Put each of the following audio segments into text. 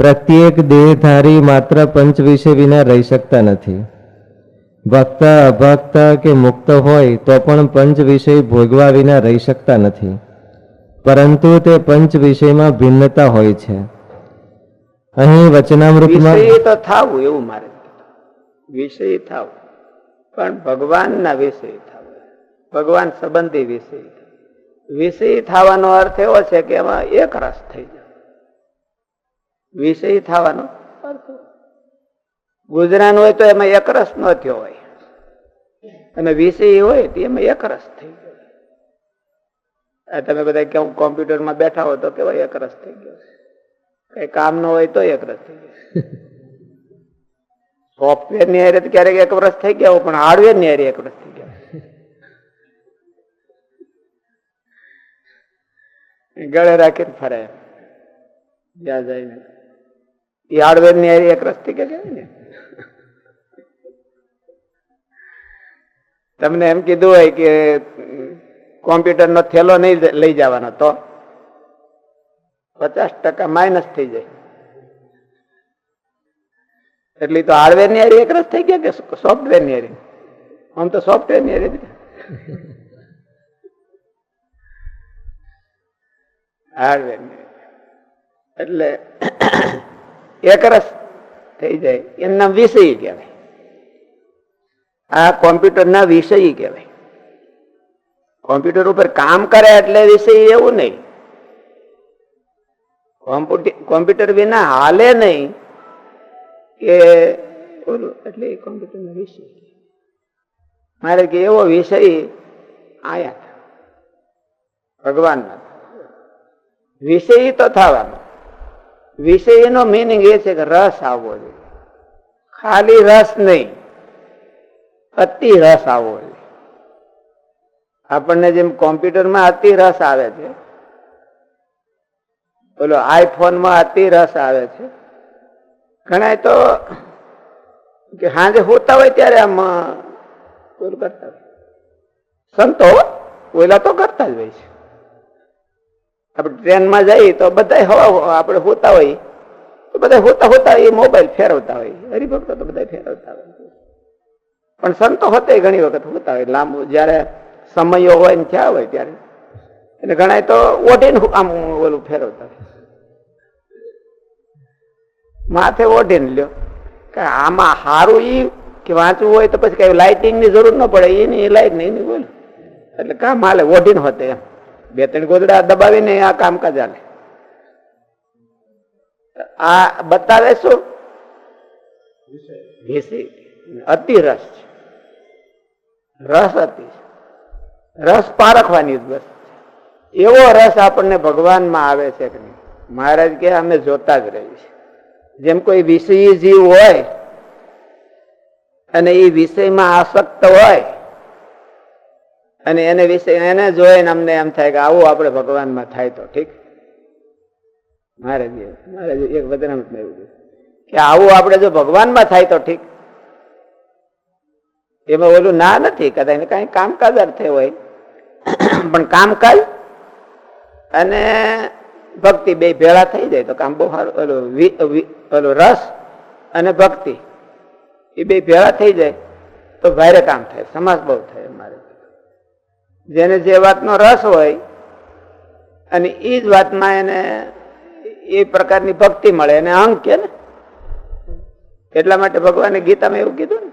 પ્રત્યેક દેહધારી માત્ર પંચ વિષય વિના રહી શકતા નથી. ભક્ત, અભક્ત કે મુક્ત હોય તો પણ પંચ વિષય ભોગવા વિના રહી શકતા નથી. પરંતુ તે પંચ વિષયમાં ભિન્નતા હોય છે. અહીં વચનામૃતમાં તો થાવું એવું મારે. વિષય થાવું. પણ ભગવાનના વિષય થાવ. ભગવાન સંબંધી વિષય. વિષય થવાનો અર્થ એવો છે કે એમાં એક રસ થઈ જાય. વિષય થવાનો? ગુજરાન હોય તો એમાં એક રસ ન થયો હોય. અને વિષય હોય તો એમાં એક રસ થઈ ગયો. તમે બધા કેવું કોમ્પ્યુટરમાં બેઠા હો તો કેવાય એક રસ થઈ ગયો કઈ કામ ન હોય તો એક રસ થઈ ગયો સોફ્ટવેરની હારે તો ક્યારેક એક વર્ષ થઈ ગયા પણ હાર્ડવેરની હારે એક વર્ષ થઈ ગયા ગળે રાખીને ફરે જ્યાં જઈને એ હાર્ડવેરની એક રસ્તી કે ને તમને એમ કીધું હોય કે કોમ્પ્યુટર નો થેલો નહીં લઈ જવાનો તો પચાસ ટકા માઇનસ થઈ જાય. એટલે તો હાર્ડવેરની હારી એક રસ થઈ ગયા કે સોફ્ટવેરની હારી? આમ તો સોફ્ટવેરની. હારી. હાર્ડવેર એટલે એક રસ થઈ જાય. એમના વિષય કહેવાય. આ કોમ્પ્યુટર ના વિષય કહેવાય. કોમ્પ્યુટર ઉપર કામ કરે એટલે વિષય એવું નહીં. કોમ્પ્યુટર વિના હાલે નહીં. કે એટલે કોમ્પ્યુટર નો વિષય મારે કે એવો વિષય આયા ભગવાન વિષય તો થવાનો. વિષયનો મિનિંગ એ છે કે રસ આવવો જોઈએ. ખાલી રસ નહીં, અતિ રસ આવવો જોઈએ. આપણને જેમ કોમ્પ્યુટરમાં અતિ રસ આવે છે બોલો આઈફોનમાં અતિ રસ આવે છે ઘણા તો કે સાંજે હોતા હોય ત્યારે આમ કરતા સંતો ઓલા તો કરતા જ હોય છે. આપણે ટ્રેનમાં જઈએ તો બધા હવા આપણે હોતા હોય. તો બધા હોતા હોતા એ મોબાઈલ ફેરવતા હોય. હરિભક્તો તો બધા ફેરવતા હોય. પણ સંતો હોતે ઘણી વખત હોતા હોય. લાંબુ જયારે સમયો હોય ને થયા હોય ત્યારે. એટલે ઘણા તો ઓઢીને આમ ઓલું ફેરવતા માથે ઓઢીને લ્યો. કે આમાં સારું ઈ કે વાંચવું હોય તો પછી કઈ લાઇટિંગ જરૂર ન પડે. એની લાઈટ નહીં બોલ. એટલે કામ હાલે, ઓઢીને હોતે એમ. બે ત્રણ ગોદડા દબાવીને આ કામકાજ હાલે. આ બતાવે શું? અતિ રસ છે. રસ અતિ. રસ પારખવાની જ બસ એવો રસ આપણને ભગવાનમાં આવે છે કે નહીં? મહારાજ કે અમે જોતા જ રહીએ છીએ. જેમ કોઈ વિષયી જીવ હોય અને એ વિષયમાં આસક્ત હોય અને એને વિશે એને જોઈને અમને એમ થાય કે આવું આપણે ભગવાનમાં થાય તો ઠીક? મહારાજ મહારાજ એક વચનામૃતમાં એવું કે આવું આપણે જો ભગવાનમાં થાય તો ઠીક? એમાં ઓલું ના નથી કદાચ કઈ કામકાજ અર્થે હોય. પણ કામકાજ અને ભક્તિ બે ભેળા થઈ જાય તો કામ બહુ સારું. ઓલું ઓલું રસ અને ભક્તિ, એ બે ભેળા થઈ જાય તો ભારે કામ થાય. સમાજ બહુ થાય અમારે. જેને જે વાતનો રસ હોય અને એ જ વાતમાં એને એ પ્રકારની ભક્તિ મળે એને અંગ કે ને. એટલા માટે ભગવાને ગીતામાં એવું કીધું ને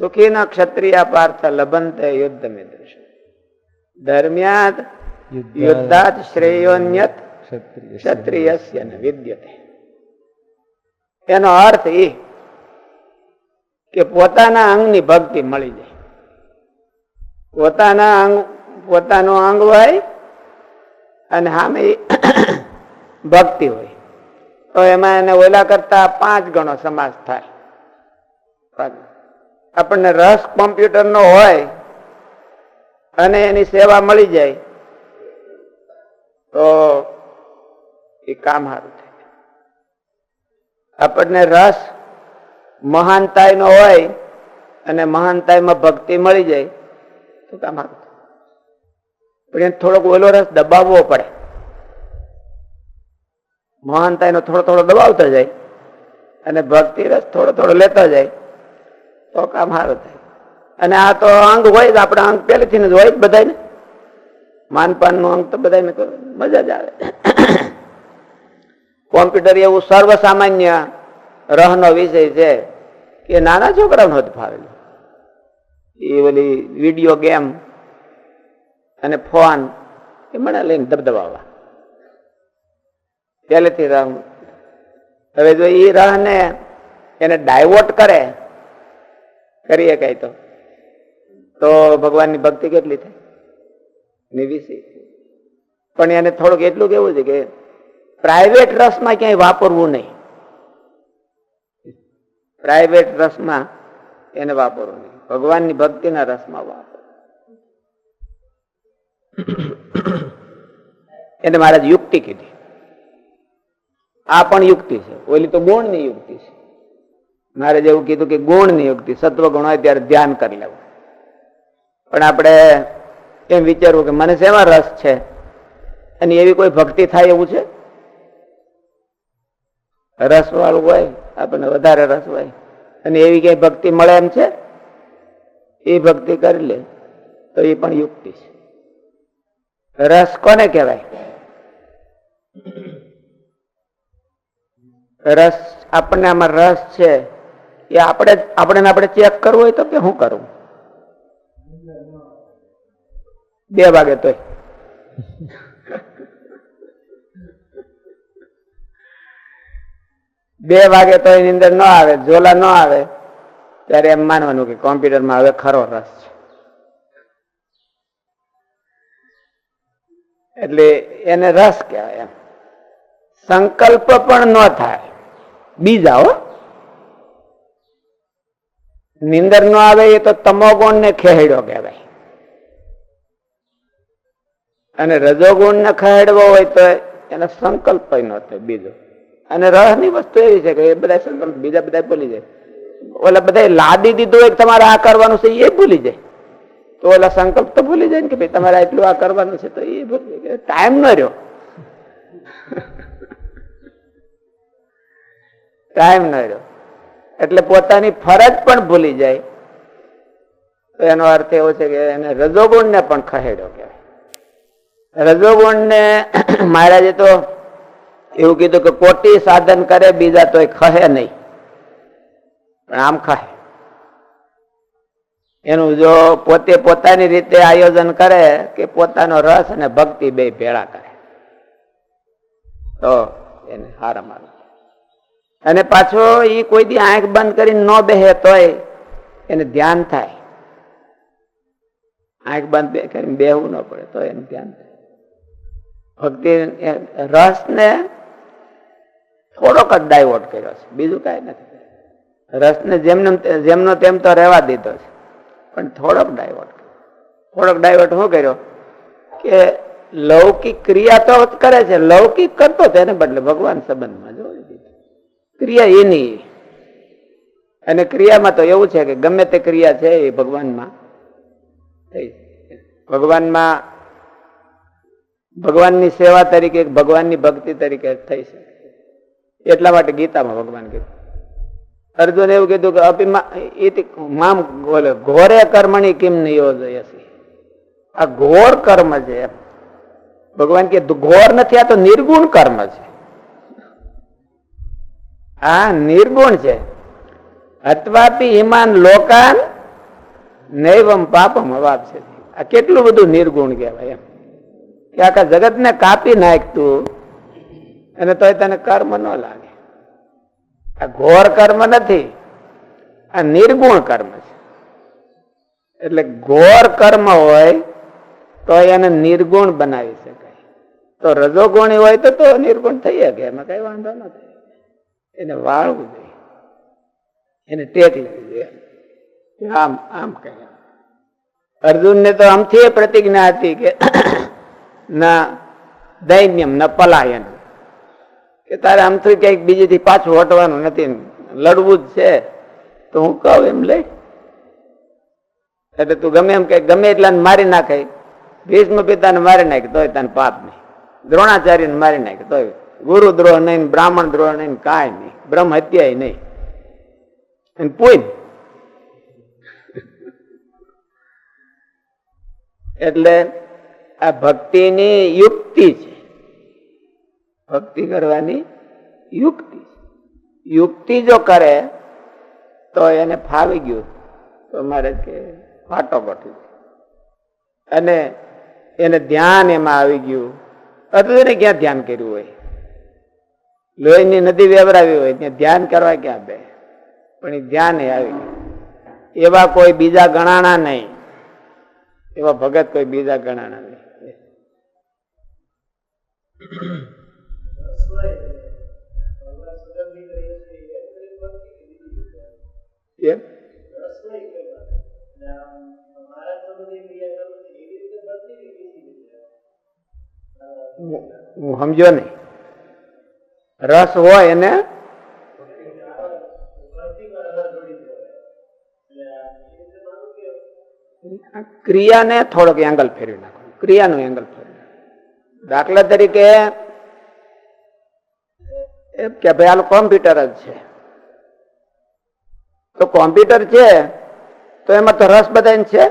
સુખી ન ક્ષત્રિય પાર્થ લબંત યુદ્ધ મિદ્રશ દરમિયાન યુદ્ધાત શ્રેયોન્યત ક્ષત્રિય વિદ્યતે. એનો અર્થ એ કે પોતાના અંગની ભક્તિ મળી જાય. પોતાના અંગ પોતાનું અંગ હોય અને સામે ભક્તિ હોય. તો એમાં એને ઓલા કરતા પાંચ ગણો સમાસ થાય. આપણને રસ કોમ્પ્યુટર નો હોય અને એની સેવા મળી જાય, તો એ કામ સારું થાય. આપણને રસ મહાનતાયનો હોય અને મહાનતાયમાં ભક્તિ મળી જાય, તો કામ સારું પણ એને થોડોક ઓલો રસ દબાવવો પડે. મહાનતા એનો થોડો થોડો દબાવતો જાય અને ભક્તિ રસ થોડો થોડો લેતો જાય. તો કામ સારું થાય. અને આ તો અંગ હોય જ, આપણા અંગ પહેલેથી જ હોય જ બધાને માનપાનનું અંગ તો બધાને મજા જ આવે. કોમ્પ્યુટર એવું સર્વ સામાન્ય રહનો વિષય છે કે નાના છોકરાઓને જ ફાવેલો એ ઓલી વીડિયો ગેમ અને ફોન એ મને લઈને દબદબાવા. પહેલેથી રાહ હવે જો એ રાહને એને ડાયવર્ટ કરે, કરીએ કઈ તો. તો ભગવાનની ભક્તિ કેટલી થાય? નિવિસી પણ એને થોડુંક એટલું કેવું છે કે પ્રાઇવેટ રસમાં ક્યાંય વાપરવું નહીં. પ્રાઇવેટ રસમાં એને વાપરવું નહીં. ભગવાનની ભક્તિના રસમાં વાપર. એને મહારાજ યુક્તિ કીધી. આ પણ યુક્તિ છે. ઓલી તો ગુણની યુક્તિ છે. મારે જેવું કીધું કે ગુણની યુક્તિ સત્વ ગુણ હોય ત્યારે ધ્યાન કરી લેવું. પણ આપણે એમ વિચારવું કે મને શેમાં રસ છે? અને એવી કોઈ ભક્તિ થાય એવું છે? રસ વાળું હોય, આપણને વધારે રસ હોય. અને એવી કઈ ભક્તિ મળે એમ છે? એ ભક્તિ કરી લે, તો એ પણ યુક્તિ છે. રસ કોને કહેવાય? રસ આપણને આમાં રસ છે, એ આપણે આપણે આપણે ચેક કરવું હોય તો કે હું કરવું બે વાગે તોય. બે વાગે તો એની અંદર ન આવે, ઝોલા ન આવે, ત્યારે એમ માનવાનું કે કોમ્પ્યુટરમાં હવે ખરો રસ. છે એટલે એને રસ કહેવાય એમ. સંકલ્પ પણ ન થાય. બીજા હો. નિંદર નો આવે એ તો તમોગુણ ને ખેડ્યો કહેવાય. અને રજોગુણ ને ખેડવો હોય તો એનો સંકલ્પ ન થાય બીજો. અને રહની વસ્તુ એવી છે કે એ બધા સંકલ્પ, બીજા બધા ભૂલી જાય. ઓલા બધા લાદી દીધું એક તમારે આ કરવાનું છે એ ભૂલી જાય. તો ઓલા સંકલ્પ તો ભૂલી જાય ને કે ભાઈ તમારે આટલું આ કરવાનું છે તો એ ભૂલી ટાઈમ ન રહ્યો. ટાઈમ ન રહ્યો. એટલે પોતાની ફરજ પણ ભૂલી જાય. તો એનો અર્થ એવો છે કે એને રજોગુણ ને પણ ખહેડો કહેવાય. રજોગુણ ને મહારાજે તો એવું કીધું કે કોટી સાધન કરે, બીજા તો ખહે નહીં. પણ આમ ખહે. એનું જો પોતે પોતાની રીતે આયોજન કરે કે પોતાનો રસ અને ભક્તિ બે ભેળા કરે. તો એને હાર મારે અને પાછો એ કોઈ દી આંખ બંધ કરીને ન બેહે તોય એને ધ્યાન થાય. આંખ બંધ કરીને બેહવું ન પડે તો એનું ધ્યાન થાય. ભક્તિ રસ ને થોડોક જ ડાયવર્ટ કર્યો છે. બીજું કાંઈ નથી. રસને જેમને જેમનો તેમ તો રહેવા દીધો છે. પણ થોડોક ડાયવર્ટ થોડોક ડાયવર્ટ શું કર્યો? કે લૌકિક ક્રિયા તો કરે છે, લૌકિક કરતો તેને બદલે ભગવાન સંબંધમાં જોઈ દીધું ક્રિયા એની. અને ક્રિયામાં તો એવું છે કે ગમે તે ક્રિયા છે એ ભગવાનમાં થઈ ભગવાનમાં, ભગવાનની સેવા તરીકે, ભગવાનની ભક્તિ તરીકે થઈ શકે. એટલા માટે ગીતામાં ભગવાન કીધું. અર્જુન એવું કીધું કે અભિમા મામ બોલે, ઘોરે કર્મણી કિમ નિયોજયસી આ ઘોર કર્મ છે ભગવાન કે, ઘોર નથી, આ તો નિર્ગુણ કર્મ છે. આ નિર્ગુણ છે. અથવાપી હિમાન લોકાન નૈવમ પાપમ અવાબ છે આ કેટલું બધું નિર્ગુણ કહેવાય એમ. કે આખા જગતને કાપી નાખતું અને તોય તને કર્મ ન લાગે. આ ઘોર કર્મ નથી, આ નિર્ગુણ કર્મ છે. એટલે ઘોર કર્મ હોય તો એને નિર્ગુણ બનાવી શકાય. તો રજોગુણી હોય તો તો નિર્ગુણ થઈ શકે, એમાં કઈ વાંધો નથી એને વાળવું જોઈએ. એને ટેક લેવી જોઈએ. આમ આમ કહે અર્જુન ને તો આમથી પ્રતિજ્ઞા હતી કે, ના દૈન્યમ ન પલાયન કે તારે આમથી કંઈક બીજેથી પાછું હટવાનું નથી. લડવું જ છે. તો હું કહું એમ લઈ એટલે તું ગમે એમ કે ગમે એટલા મારી નાખે. ભીષ્મ પિતાને મારી નાખે, તોય તને પાપ નહીં. દ્રોણાચાર્યને મારી નાખે, તોય. ગુરુ દ્રોહ નહીં, બ્રાહ્મણ દ્રોહ નહીં, કાંઈ નહીં. બ્રહ્મ હત્યા નહીં. અને પૂન. એટલે આ ભક્તિની યુક્તિ છે. ભક્તિ કરવાની યુક્તિ. યુક્તિ જો કરે, તો એને ફાવી ગયું તો મારે કે ફાટો પટી અને એને ધ્યાન એમાં આવી ગયું. અથવા એને ક્યાં ધ્યાન કર્યું હોય? લોહીની નદી વેવરાવી હોય, ત્યાં ધ્યાન કરવા ક્યાં બે? પણ એ ધ્યાન આવી ગયું. એવા કોઈ બીજા ગણાણા નહીં. એવા ભગત કોઈ બીજા ગણાણા નહીં. કેમ હું- સમજો નહીં. રસ હોય એને ક્રિયાને થોડોક એંગલ ફેરવી નાખો ક્રિયાનું એંગલ ફેરવી દાખલા તરીકે એમ કે ભાઈ આનું કોમ્પ્યુટર જ છે. તો કોમ્પ્યુટર છે, તો એમાં તો રસ બધાને છે?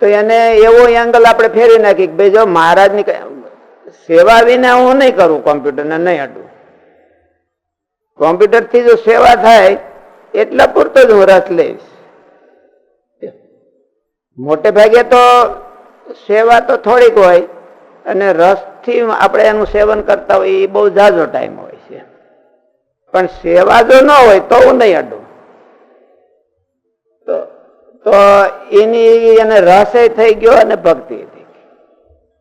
તો એને એવો એંગલ આપણે ફેરવી નાખી કે ભાઈ, જો મહારાજની સેવા વિના હું નહીં કરું કોમ્પ્યુટરને નહીં અડું. કોમ્પ્યુટરથી જો સેવા થાય, એટલા પૂરતો જ હું રસ લઈશ. મોટે ભાગે તો સેવા તો થોડીક હોય અને રસથી આપણે એનું સેવન કરતા હોય એ બહુ ઝાઝો ટાઈમ હોય છે. પણ સેવા જો ન હોય તો હું નહીં અડું. તો એની એને રસે થઈ ગયો અને ભક્તિ થઈ ગઈ.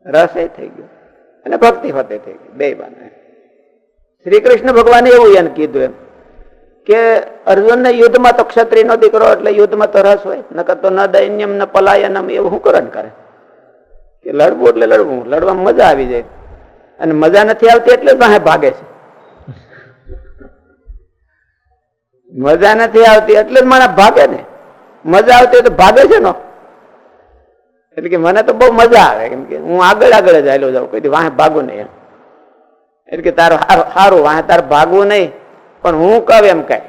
રસે થઈ ગયો અને ભક્તિ ફતે થઈ ગઈ, બે બાને. શ્રી કૃષ્ણ ભગવાને એવું એને કીધું એમ કે અર્જુનને યુદ્ધમાં તો ક્ષત્રિયનો દીકરો એટલે યુદ્ધમાં તો રસ હોય, નકર તો ન દૈન્યમ, ન પલાયનમ, એવું શું કરણ કરે? કે લડવું એટલે લડવું લડવા મજા આવી જાય. અને મજા નથી આવતી એટલે વાહે ભાગે છે. મજા નથી આવતી એટલે જ મારા ભાગે ને. મજા આવતી તો ભાગે છે નો. એટલે કે મને તો બહુ મજા આવે, કેમ કે હું આગળ આગળ જ આવેલો જાઉં, કોઈ વાહે ભાગું નહીં એટલે કે તારું સારું વાહે તારે ભાગવું નહીં, પણ હું કહું એમ કઈ.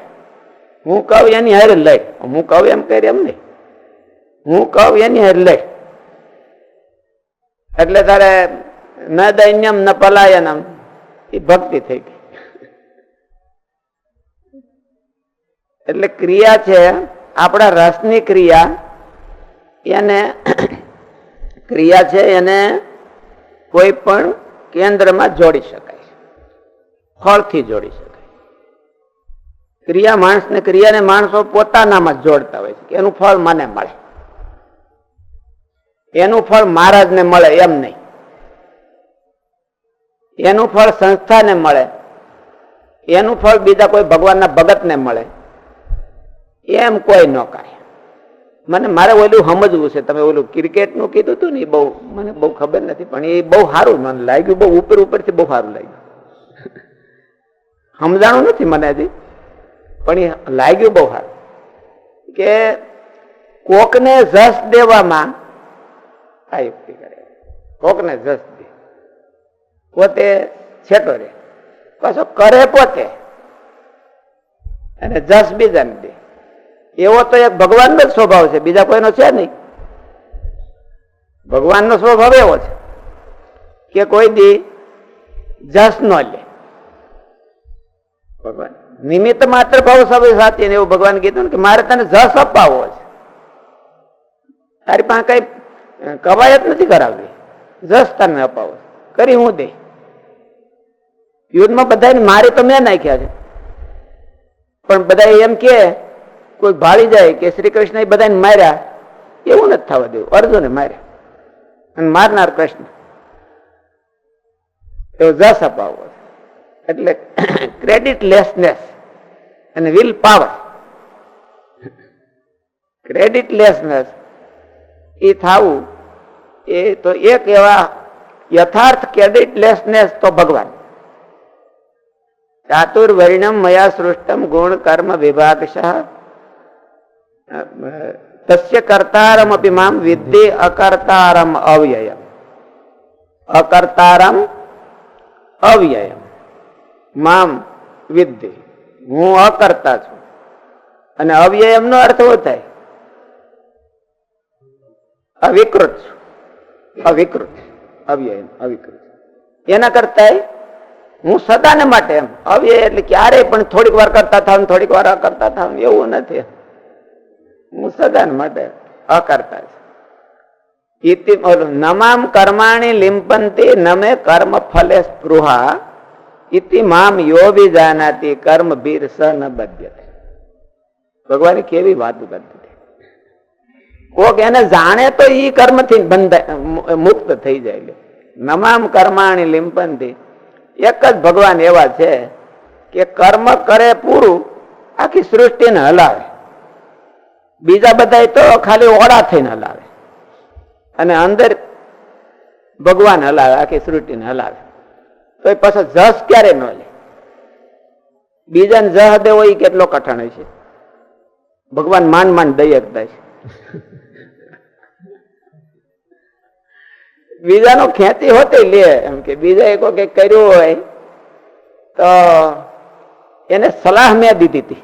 હું કહું એની હારે લઈ. હું કહું એમ કરી એમ નહીં. હું કહું એની હારે લઈ. એટલે તારે ન દૈન્યમ ન પલાયનમ. એ ભક્તિ થઈ ગઈ. એટલે ક્રિયા છે, આપણા રસની ક્રિયા, એને ક્રિયા છે, એને કોઈ પણ કેન્દ્રમાં જોડી શકાય ફળથી જોડી શકાય ક્રિયા માણસને ક્રિયાને માણસો પોતાનામાં જોડતા હોય છે એનું ફળ મને મળે. એનું ફળ મહારાજને મળે એમ નહીં. એનું ફળ સંસ્થાને મળે. એનું ફળ બીજા કોઈ ભગવાનના ભગતને મળે. એમ કોઈ ન કરે મને, મારે ઓલું સમજવું છે. તમે ઓલું ક્રિકેટનું કીધું હતું ને એ બહુ, મને બહુ ખબર નથી, પણ એ બહુ સારું મને લાગ્યું, બહુ ઉપર ઉપરથી બહુ સારું લાગ્યું. સમજાણું નથી મને હજી, પણ એ લાગ્યું બહુ સારું. કે કોકને જસ દેવામાં આ યુક્તિ કરે. કોકને જસ દે. પોતે છેટો રે પાછો કરે પોતે. અને જસ બીજાને દે. એવો તો એક ભગવાનનો જ સ્વભાવ છે. બીજા કોઈનો છે નહીં. ભગવાનનો સ્વભાવ એવો છે કે કોઈ દી જસ ન લે. ભગવાન. નિમિત્ત માત્ર ભાવ સૌ સાચી એવું ભગવાન કીધું કે મારે તને જસ અપાવવો છે. તારી પાસે કઈ કવાયત નથી કરાવવી જસ તને અપાવો. કરી હું દે. યુદ્ધમાં બધાને મારે તો મેં નાખ્યા છે. પણ બધા એમ કે, કોઈ ભાળી જાય કે શ્રી કૃષ્ણ એ બધાને માર્યા, એવું નથી થવા દેવું. અર્જુને માર્યા. અને મારનાર કૃષ્ણ. એવો જસ અપાવો એટલે ક્રેડિટ લેસનેસ અને વિલ પાવર ક્રેડિટ લેસનેસ એ થવું. એ તો એક એવા યથાર્થ ક્રેડિટલેસનેસ તો ભગવાન. ચાતુર્વર્ણમ મયા સૃષ્ટમ ગુણ કર્મ વિભાગશ. તસ્ય કર્તારમ અપી મામ વિદ્ય અકર્તારમ અવ્યય અકર્તારમ અવ્યયમ. મામ વિદ્ય. હું અકર્તા છું. અને અવ્યયમ નો અર્થ એવો થાય? અવિકૃત અવિકૃત. અવ્યય અવિકૃત. એના કરતા હું સદાને માટે એમ, અવ્યય એટલે ક્યારેય પણ થોડીક વાર કરતા થાવ થોડીક વાર કરતા થાવ એવું નથી. હું સદાને માટે અકર્તા છું. નમામ કર્માણી લિંપંતી નમે કર્મ ફલે સ્પૃહા ઇતિ મામ યો બી જાનાતી કર્મ બીર સ ન બધ્યતે ભગવાને કેવી વાત હતી કોક એને જાણે તો ઈ કર્મથી બંધાય મુક્ત થઈ જાય. નમામ કર્માણી લિંપંતી એક જ ભગવાન એવા છે કે કર્મ કરે પૂરું, આખી સૃષ્ટિને હલાવે. બીજા બધા તો ખાલી ઓળા થઈને હલાવે. અને અંદર ભગવાન હલાવે, આખી સૃષ્ટિને હલાવે. તો એ પાછો જસ ક્યારે ન લે. બીજાને જહ દેવો એ કેટલો કઠણ છે ભગવાન માન માંડ દઈ શકતા છે. બીજાનો ખેંચી હોતી લે, એમ કે બીજા એક કંઈક કર્યું હોય, તો એને સલાહ મેં દીધી હતી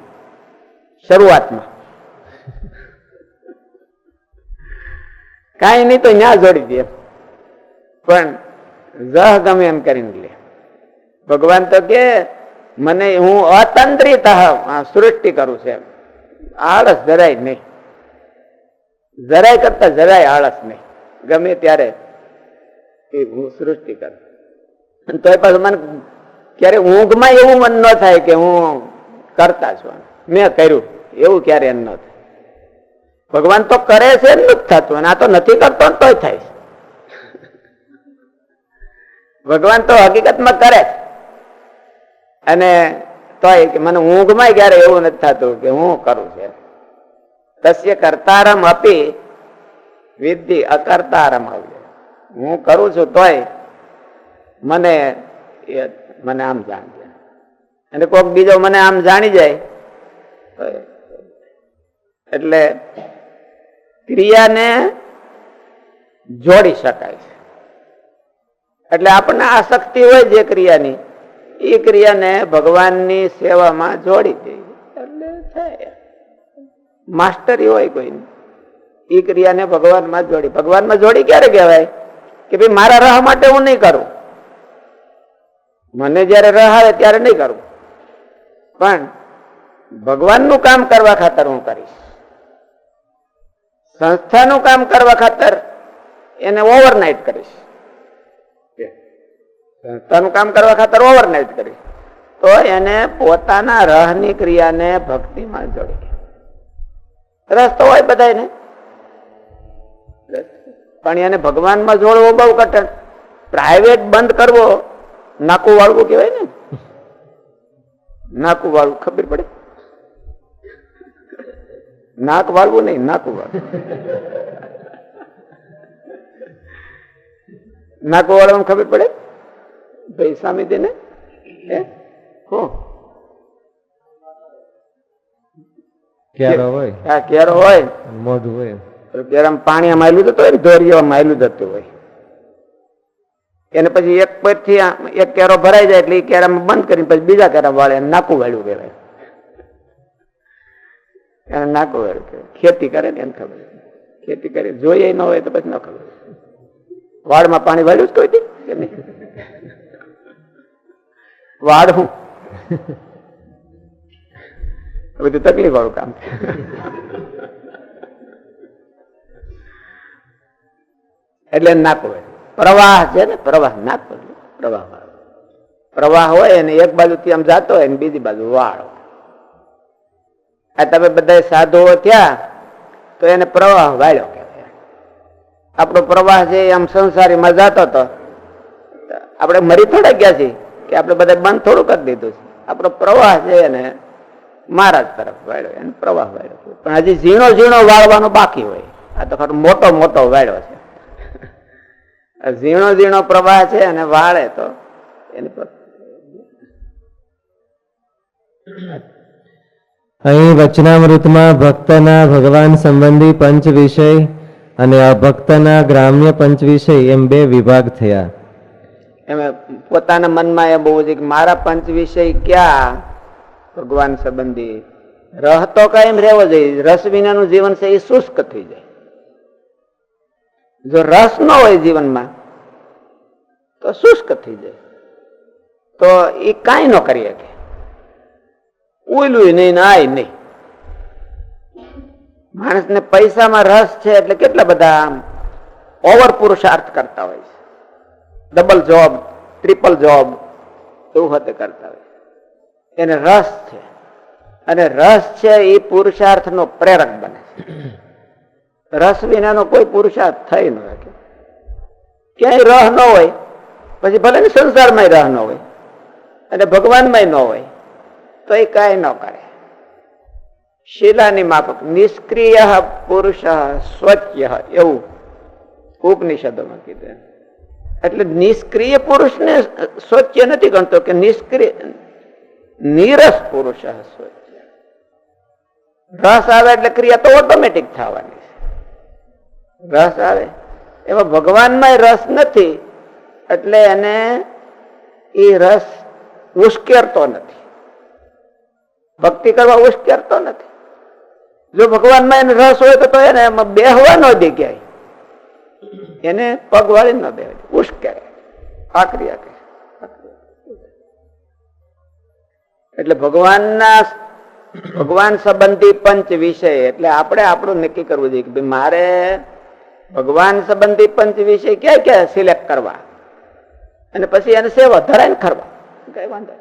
શરૂઆતમાં. કાંઈ નહીં તો ન્યા જોડી દે. પણ જહ ગમે એમ કરીને લે. ભગવાન તો કે, મને હું અતંત્રિત સૃષ્ટિ કરું છે આળસ જરાય નહીં. જરાય કરતા જરાય આળસ નહીં. ગમે ત્યારે એ હું સૃષ્ટિ કરું. તોય પાછું મને ક્યારે ઊંઘમાં એવું મન ન થાય કે હું કરતા છું મેં કર્યું, એવું ક્યારે એમ ન થાય. ભગવાન તો કરે છે એમ નથી થતું આ તો નથી કરતો તોય થાય. ભગવાન તો હકીકતમાં કરે અને તોય કે મને ઊંઘમાં ક્યારે એવું નથી થતું કે હું કરું છે તસ્ય કરતારમ અપી વિધિ અકર્તારમ આવે હું કરું છું તોય મને મને આમ જાણજે. અને કોઈક બીજો મને આમ જાણી જાય એટલે ક્રિયાને જોડી શકાય છે. એટલે આપણને આસક્તિ હોય જે ક્રિયાની એ ક્રિયાને ભગવાનની સેવામાં જોડી દે. એટલે થાય. માસ્ટરી હોય કોઈની એ ક્રિયાને ભગવાનમાં જોડી. ભગવાનમાં જોડી ક્યારે કહેવાય? કે ભાઈ મારા રાહ માટે હું નહીં કરું. મને જયારે રાહ આવે ત્યારે નહીં કરું. પણ ભગવાનનું કામ કરવા ખાતર હું કરીશ. સંસ્થાનું કામ કરવા ખાતર એને ઓવરનાઇટ કરીશ. સંસ્થાનું કામ કરવા ખાતર ઓવરનાઇટ કરીશ. તો એને પોતાના રહની ક્રિયાને ભક્તિમાં જોડી. રસ તો હોય બધાને પણ એને ભગવાનમાં જોડવો બહુ કઠણ. પ્રાઇવેટ બંધ કરવો નાકું વાળવું કહેવાય ને? નાકું વાળવું ખબર પડે? નાક વાળવું નહીં નાકું વાળવું નાકું વાળવાનું ખબર પડે? ભાઈ સામે તેને ક્યારો હોય. કેરો હોય. મોઢું હોય. કેરામાં પાણી માયલું જતું હોય ને દોરિયામાં આયલું જતું હોય. એને પછી એક પછી એક કેરો ભરાઈ જાય એટલે એ કેરામાં બંધ કરીને પછી બીજા કેરા વાળે નાકું વાળ્યું કહેવાય. એને નાકું વાળ્યું કહેવાય. ખેતી કરે ને એને ખબર. ખેતી કરી. જોઈએ ન હોય તો પછી ન ખબર. વાળમાં પાણી વાળ્યું જ કોઈ કે નહીં? વાળ હું બધું તકલીફ વાળું કામ એટલે નાક હોય પ્રવાહ છે ને, પ્રવાહ નાક પ્રવાહ પ્રવાહ હોય અને એક બાજુથી આમ જતો હોય ને બીજી બાજુ વાળો. આ તમે બધા સાધુઓ થયા, તો એને પ્રવાહ વાળ્યો કહેવાય. આપણો પ્રવાહ છે આમ સંસારીમાં જતો હતો આપણે મરી થોડા ગયા છીએ કે આપણે બધા બંધ થોડું કરી દીધું છે. આપણો પ્રવાહ છે એને મહારાજ તરફ વાળ્યો, એને પ્રવાહ વાળ્યો. પણ હજી ઝીણો ઝીણો વાળવાનો બાકી હોય. આ તો ખરું મોટો મોટો વાળ્યો છે. ઝીણો ઝીણો પ્રવાહ છે અને વાળે તો એની પર અહીં વચનામૃતમાં ભક્તના ભગવાન સંબંધી પંચ વિષય અને અભક્તના ગ્રામ્ય પંચ વિષય એમ બે વિભાગ થયા. એમાં પોતાના મનમાં એ બહુ છે કે મારા પંચ વિષય ક્યાં? ભગવાન સંબંધી રહ તો કાયમ રહેવો જોઈએ. રસ વિનાનું જીવન છે એ શુષ્ક થઈ જાય. જો રસ ન હોય જીવનમાં, તો શુષ્ક થઈ જાય. તો એ કાંઈ ન કરી શકે. ઉયલું નહીં નાય નહીં. માણસને પૈસામાં રસ છે એટલે કેટલા બધા આમ ઓવર પુરુષાર્થ કરતા હોય છે. ડબલ જોબ ટ્રિપલ જોબ, એવું હતે કરતા હોય એને રસ છે. અને રસ છે એ પુરુષાર્થનો પ્રેરક બને છે. રસ વિનાનો કોઈ પુરુષાર્થ થઈ ન શકે. ક્યાંય રહ ન હોય, પછી ભલે સંસારમાં રહ ન હોય, અને ભગવાનમાં ન હોય, તો એ કાંઈ ન કરે. શીલાની માફક, નિષ્ક્રિય પુરુષ સ્વચ્ય, એવું ઉપનિષદોમાં કીધું. એટલે નિષ્ક્રિય પુરુષને સ્વચ્છ નથી ગણતો કે નિષ્ક્રિય, નીરસ પુરુષ સ્વચ્છ રસ આવે એટલે ક્રિયા તો ઓટોમેટિક થવાની છે. રસ આવે. એમાં ભગવાનમાં રસ નથી, એટલે એને એ રસ ઉશ્કેરતો નથી. ભક્તિ કરવા ઉશ્કેરતો નથી. જો ભગવાનમાં એને રસ હોય તો એને એમાં બેહવાનો દે એને પગ વાળી ન બે ઉશ્કેરે. આ ક્રિયા કરે. એટલે ભગવાનના ભગવાન સંબંધી પંચ વિષય, એટલે આપણે આપણું નક્કી કરવું જોઈએ કે મારે ભગવાન સંબંધી પંચ વિશે ક્યાં ક્યાં સિલેક્ટ કરવા? અને પછી એને સેવા ધરાય ખરવા કઈ વાંધો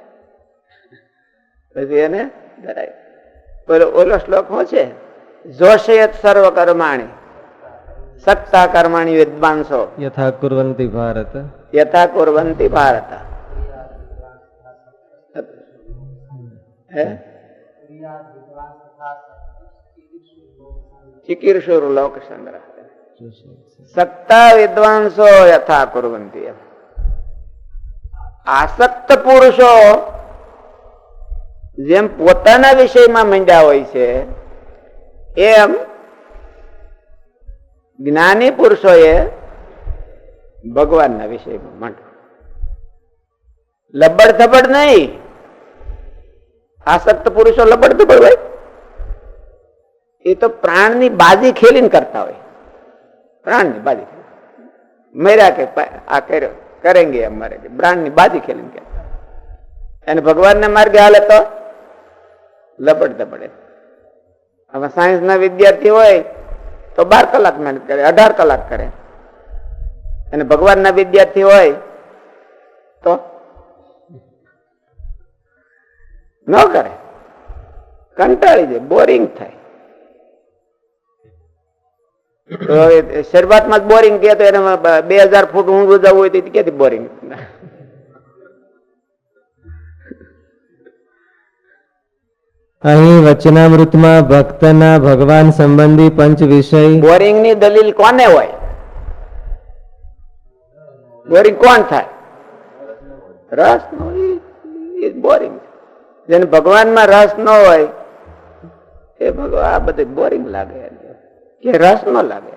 પછી એને ધરાય. ઓલો ઓલો શ્લોક શું છે? જોશયત સર્વ કર્માણી સત્તા કર્માણી વિદ્વાંસો. યથા કુર્વંતી ભારત. યથા કુર્વંતી ભારત. હે? ચિકીર્ષુર લોક સંગ્રહ. સત્તા વિદ્વાંસો યથા કુરવંતી. આસક્ત પુરુષો જેમ પોતાના વિષયમાં મંડ્યા હોય છે, એમ જ્ઞાની પુરુષોએ ભગવાનના વિષયમાં માંડવું લબડ થબડ નહીં. આસક્ત પુરુષો લબડ થબડ હોય. એ તો પ્રાણની બાજી ખેલીને કરતા હોય. પ્રાણની બાજી ખેલી. મર્યા કે આ કર્યો. કરેંગે એમ મારે કે બ્રાન્ડની બાજી ખેલીને કે. એને ભગવાનને માર્ગે હાલે તો? લપડ દબડે. હવે સાયન્સના વિદ્યાર્થી હોય તો બાર કલાક મહેનત કરે, અઢાર કલાક કરે. અને ભગવાનના વિદ્યાર્થી હોય તો? ન કરે. કંટાળી જાય, બોરિંગ થાય. શરૂઆતમાં જ બોરિંગ કે તો એને બે હજાર ફૂટ ઊંડું જવું હોય તો ક્યાંથી બોરિંગ અહીં વચનામૃતમાં ભક્તના ભગવાન સંબંધી પંચ વિષય બોરિંગની દલીલ કોને હોય? બોરિંગ કોણ થાય? રસ નો બોરિંગ જેને ભગવાનમાં રસ ન હોય એ ભગવાન આ બધું બોરિંગ લાગે એને. એટલે રસ ન લાગે.